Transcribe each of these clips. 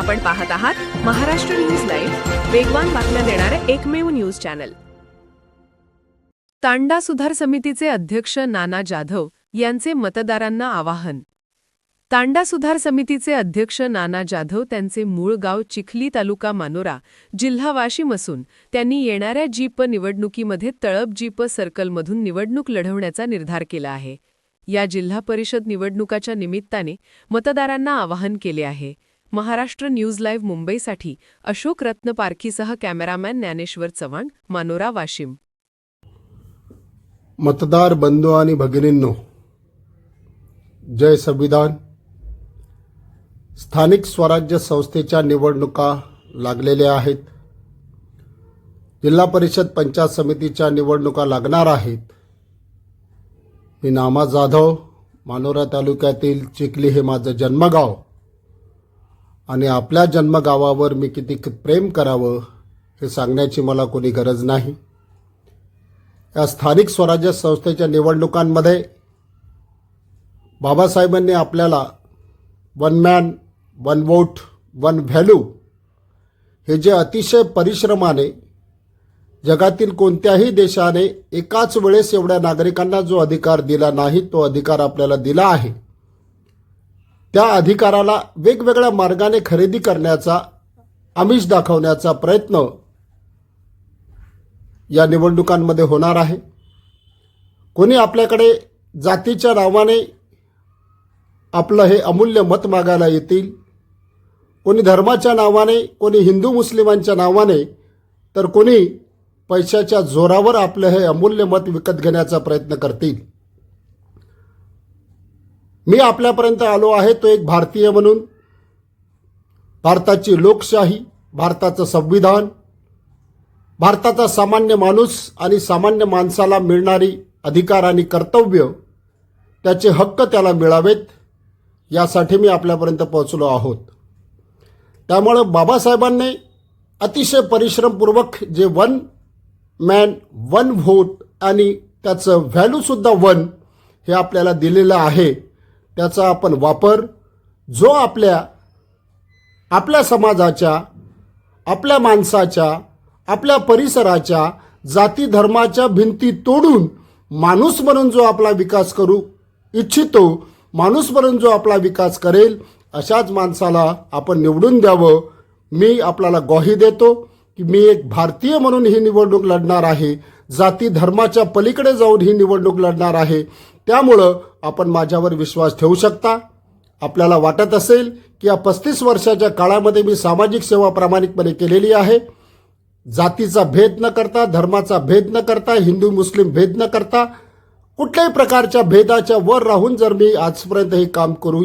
आपण पाहत आहात महाराष्ट्र न्यूज लाईव्ह वेगवान बातम्या देणारे एकमेव न्यूज चॅनल. तांडा सुधार समितीचे अध्यक्ष नाना जाधव यांचे मतदारांना आवाहन. तांडा सुधार समितीचे अध्यक्ष नाना जाधव त्यांचे मूळ गाव चिखली तालुका मानोरा जिल्हा वाशिम असून त्यांनी येणाऱ्या जीप निवडणुकीमध्ये तळप जीप सर्कलमधून निवडणूक लढवण्याचा निर्धार केला आहे. या जिल्हा परिषद निवडणुकाच्या निमित्ताने मतदारांना आवाहन केले आहे. महाराष्ट्र न्यूज लाईव्ह मुंबईसाठी अशोक रत्न पारखीसह कॅमेरामॅन ज्ञानेश्वर चव्हाण मानोरा वाशिम. मतदार बंधू आणि भगिनींनो जय संविधान. स्थानिक स्वराज्य संस्थेच्या निवडणुका लागलेल्या आहेत. जिल्हा परिषद पंचायत समितीच्या निवडणुका लागणार आहेत. मी नामा जाधव मानोरा तालुक्यातील चिखली हे माझं जन्मगाव. आणि आपल्या जन्मगावावर मी किती प्रेम करावं हे सांगण्याची मला कोणी गरज नाही. या स्थानिक स्वराज्य संस्थेच्या निवडणुकांमध्ये बाबासाहेबांनी आपल्याला one man one vote one value हे जे अतिशय परिश्रमाने जगातील कोणत्याही देशाने एकाच वेळेस एवढ्या नागरिकांना जो अधिकार दिला नाही तो अधिकार आपल्याला दिला आहे. त्या अधिकाराला वेगवेगळ्या मार्गाने खरेदी करण्याचा आमिष दाखवण्याचा प्रयत्न या निवडणुकांमध्ये होणार आहे. कोणी आपल्याकडे जातीच्या नावाने आपलं हे अमूल्य मत मागायला येतील? कोणी धर्माच्या नावाने कोणी हिंदू मुस्लिमांच्या नावाने तर कोणी पैशाच्या जोरावर आपलं हे अमूल्य मत विकत घेण्याचा प्रयत्न करतील? मी आपल्यापर्यंत आलो आहे तो एक भारतीय म्हणून. भारताची लोकशाही भारताचं संविधान भारताचा सामान्य माणूस आणि सामान्य माणसाला मिळणारी अधिकार आणि कर्तव्य त्याचे हक्क त्याला मिळावेत यासाठी मी आपल्यापर्यंत पोहोचलो आहोत. त्यामुळं बाबासाहेबांनी अतिशय परिश्रमपूर्वक जे वन मॅन वन व्होट आणि त्याचं व्हॅल्यूसुद्धा वन हे आपल्याला दिलेलं आहे. त्याचा आपण वापर जो आपल्या आपल्या समाजाच्या आपल्या माणसाच्या आपल्या परिसराच्या जाती धर्माच्या भिंती तोडून माणूस म्हणून जो आपला विकास करू इच्छितो माणूस म्हणून जो आपला विकास करेल अशाच माणसाला आपण निवडून द्यावं. मी आपल्याला ग्वाही देतो की मी एक भारतीय म्हणून ही निवडणूक लढणार आहे. जाती धर्माच्या पलीकडे जाऊन ही निवडणूक लढणार आहे. त्यामुळं आपण माझ्यावर विश्वास ठेवू शकता. आपल्याला वाटत असेल की या पस्तीस वर्षाच्या काळामध्ये मी सामाजिक सेवा प्रामाणिकपणे केलेली आहे. जातीचा भेद न करता धर्माचा भेद न करता हिंदू मुस्लिम भेद न करता कुठल्याही प्रकारच्या भेदाच्या वर राहून जर मी आजपर्यंत हे काम करू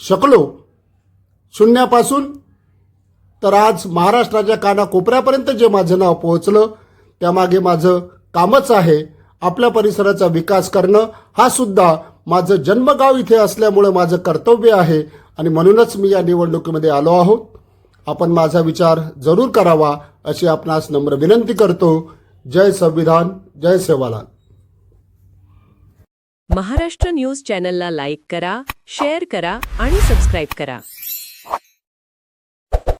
शकलो शून्यापासून तर आज महाराष्ट्राच्या कानाकोपऱ्यापर्यंत जे माझं नाव पोहोचलं त्यामागे माझं कामच आहे. आपल्या परिसराचा विकास करणं हा सुद्धा माझं जन्मगाव इथे असल्यामुळे माझं कर्तव्य आहे. आणि म्हणूनच मी या निवडणुकीमध्ये आलो आहोत. आपण माझा विचार जरूर करावा अशी आपणास नम्र विनंती करतो. जय संविधान जय सेवालाल. महाराष्ट्र न्यूज चॅनलला लाईक करा शेअर करा आणि सबस्क्राईब करा.